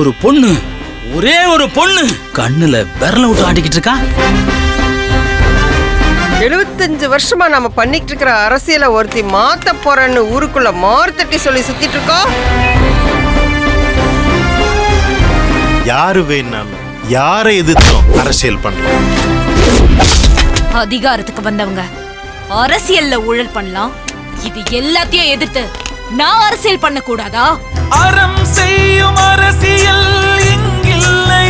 ஒரு பொண்ணு ஒரே ஒரு பொண்ணு கண்ணுல விரல விட்டு ஆட்டிக்கிட்டு இருக்கா? எழுபத்தஞ்சு வருஷமா நம்ம பண்ணிட்டு இருக்கிற அரசியலை ஒருத்தி மாத்த போறேன்னு ஊருக்குள்ள மார்த்தட்டி சொல்லி சுத்திட்டு இருக்கோம் யாரு வேணாலும் யாரை எதிர்த்தும் அரசியல் பண்ணலாம். அதிகாரத்துக்கு வந்தவங்க அரசியல்ல ஊழல் பண்ணலாம். இது எல்லாத்தையும் எதிர்த்து நான் அரசியல் பண்ண கூடாதா அறம் செய்யும் அரசியல் இங்கில்லை.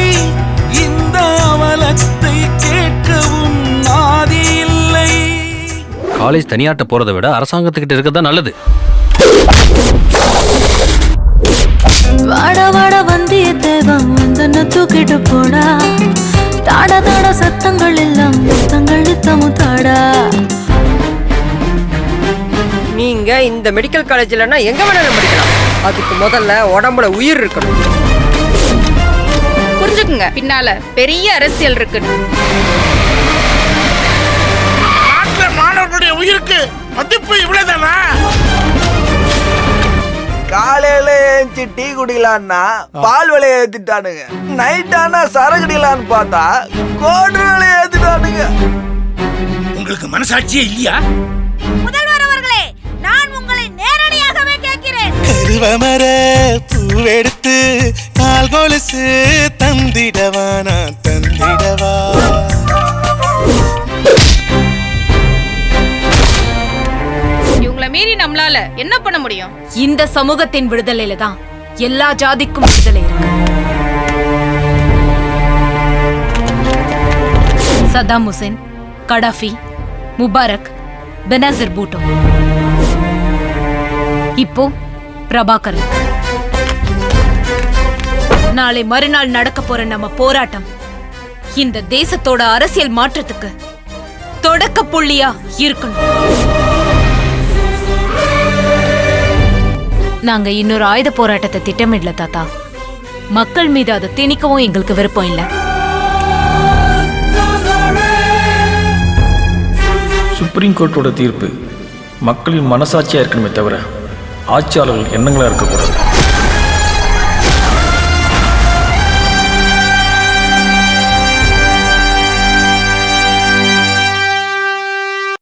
இந்த அவலத்தை கேட்கவும் நாதி இல்லை காலேஜ் தனியாட்ட போறதை விட அரசாங்கத்துக்கிட்ட இருக்கிறது நல்லது. வாட வாட வந்தியத்தேவன் வந்தன தூக்கிட்டு போடா. தாட தாட சத்தங்கள் எல்லாம் முத்தங்கள் நித்தமும் தாடா. நீங்க இந்த மெடிக்கல் காலேஜ்லன்னா எங்க வேணாலும் படிக்கலாம். அதுக்கு முதல்ல உடம்புல உயிர் இருக்கணும். புரிஞ்சுக்குங்க. பின்னால பெரிய அரசியல் இருக்குன்னு மாணவர்களுடைய உயிருக்கு மதிப்பு இவ்வளவுதானா? காலையில ஏஞ்சி டீ குடிக்கலான்னா பால் விலையை ஏத்திட்டானுங்க. நைட் ஆனா சரக்கு அடிக்கலான்னு பார்த்தா கோட்டு விலையை ஏத்திட்டானுங்க. உங்களுக்கு மனசாட்சியே இல்லையா? கருவமர பூவெடுத்து கால் கொலுசு தந்திடவா? நான் தந்திடவா? இவங்கள மீறி நம்மளால என்ன பண்ண முடியும்? இந்த சமூகத்தின் விடுதலையில தான் எல்லா ஜாதிக்கும் விடுதலை இருக்கு. Saddam Hussein Gaddafi Mubarak Benazir Bhutto. இப்போ பிரபாகரன் நாளை மறுநாள் நடக்க போற நம்ம போராட்டம் இந்த தேசத்தோட அரசியல் மாற்றத்துக்கு தொடக்க புள்ளியா இருக்கணும். நாங்க இன்னொரு ஆயுத போராட்டத்தை திட்டமிடல தாத்தா. மக்கள் மீது அதை திணிக்கவும் எங்களுக்கு விருப்பம் இல்லை. சுப்ரீம் கோர்ட்டோட தீர்ப்பு மக்களின் மனசாட்சியாக இருக்கணுமே தவிர ஆட்சியாளர்கள் எண்ணங்களாக இருக்கக்கூடாது.